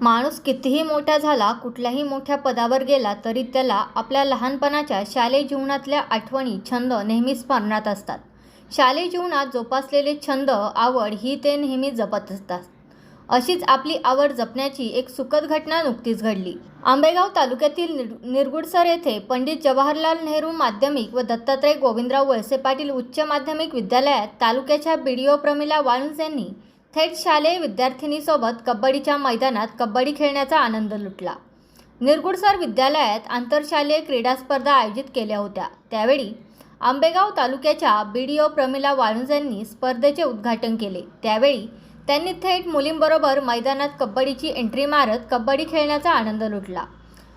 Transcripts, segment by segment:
माणूस कितीही मोठा झाला कुठल्याही मोठ्या पदावर गेला तरी त्याला आपल्या लहानपणाच्या शालेय जीवनातल्या आठवणी छंद नेहमी स्मरणात असतात. शालेय जीवनात जोपासलेले छंद आवड ही ते नेहमी जपत असतात. अशीच आपली आवड जपण्याची एक सुखद घटना नुकतीच घडली. आंबेगाव तालुक्यातील निर निरगुडसर येथे पंडित जवाहरलाल नेहरू माध्यमिक व दत्तात्रय गोविंदराव वळसे पाटील उच्च माध्यमिक विद्यालयात तालुक्याच्या B D O Pramila Walunj यांनी थेट शालेय विद्यार्थिनीसोबत कबड्डीच्या मैदानात कबड्डी खेळण्याचा आनंद लुटला. निरगुडसर विद्यालयात आंतरशालेय क्रीडा स्पर्धा आयोजित केल्या होत्या. त्यावेळी आंबेगाव तालुक्याच्या B D O Pramila Walunj यांनी स्पर्धेचे उद्घाटन केले. त्यावेळी त्यांनी थेट मुलींबरोबर मैदानात कबड्डीची एंट्री मारत कबड्डी खेळण्याचा आनंद लुटला.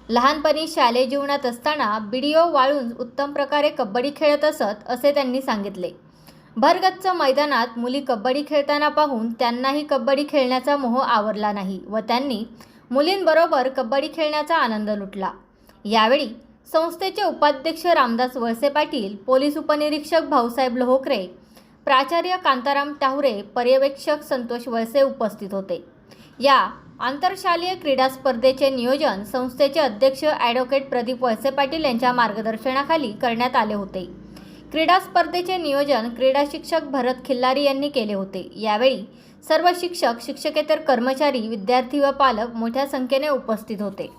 लहानपणी शालेय जीवनात असताना बी डी ओ वाळुंज उत्तम प्रकारे कबड्डी खेळत असत असे त्यांनी सांगितले. भरगच्च मैदानात मुली कबड्डी खेळताना पाहून त्यांनाही कबड्डी खेळण्याचा मोह आवरला नाही व त्यांनी मुलींबरोबर कबड्डी खेळण्याचा आनंद लुटला. यावेळी संस्थेचे उपाध्यक्ष रामदास वळसे पाटील पोलीस उपनिरीक्षक भाऊसाहेब लोहोकरे प्राचार्य कांताराम टाहुरे पर्यवेक्षक संतोष वळसे उपस्थित होते. या आंतरशालीय क्रीडा स्पर्धेचे नियोजन संस्थेचे अध्यक्ष ॲडव्होकेट प्रदीप वळसे पाटील यांच्या मार्गदर्शनाखाली करण्यात आले होते. क्रीडा स्पर्धेचे नियोजन क्रीडा शिक्षक भरत खिल्लारी यांनी केले होते. यावेळी सर्व शिक्षक शिक्षकेतर कर्मचारी विद्यार्थी व पालक मोठ्या संख्येने उपस्थित होते.